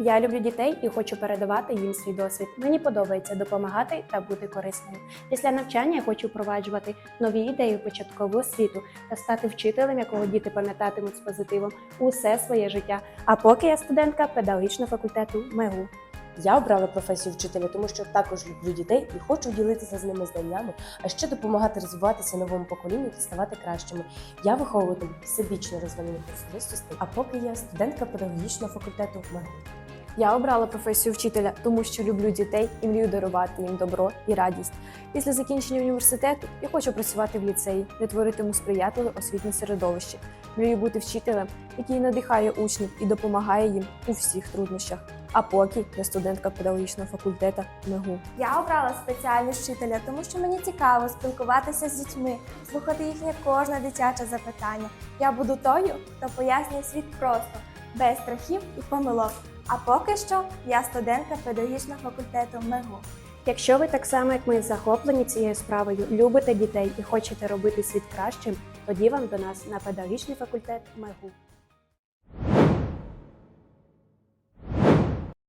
Я люблю дітей і хочу передавати їм свій досвід. Мені подобається допомагати та бути корисною. Після навчання я хочу впроваджувати нові ідеї у початкову освіту та стати вчителем, якого діти пам'ятатимуть з позитивом усе своє життя. А поки я студентка педагогічного факультету МЕГУ. Я обрала професію вчителя, тому що також люблю дітей і хочу ділитися з ними знаннями, а ще допомагати розвиватися новому поколінню та ставати кращими. Я виховуватиму всебічно розвинених особистостей, а поки я студентка педагогічного факультету МЕГУ. Я обрала професію вчителя, тому що люблю дітей і мрію дарувати їм добро і радість. Після закінчення університету я хочу працювати в ліцеї, де творитиму сприятливе освітнє середовище. Мрію бути вчителем, який надихає учнів і допомагає їм у всіх труднощах. А поки я студентка педагогічного факультету МЕГУ. Я обрала спеціальність вчителя, тому що мені цікаво спілкуватися з дітьми, слухати їхнє кожне дитяче запитання. Я буду тою, хто пояснює світ просто, без страхів і помилок. А поки що я студентка педагогічного факультету МЕГУ. Якщо ви так само, як ми, захоплені цією справою, любите дітей і хочете робити світ кращим, тоді вам до нас на педагогічний факультет МЕГУ.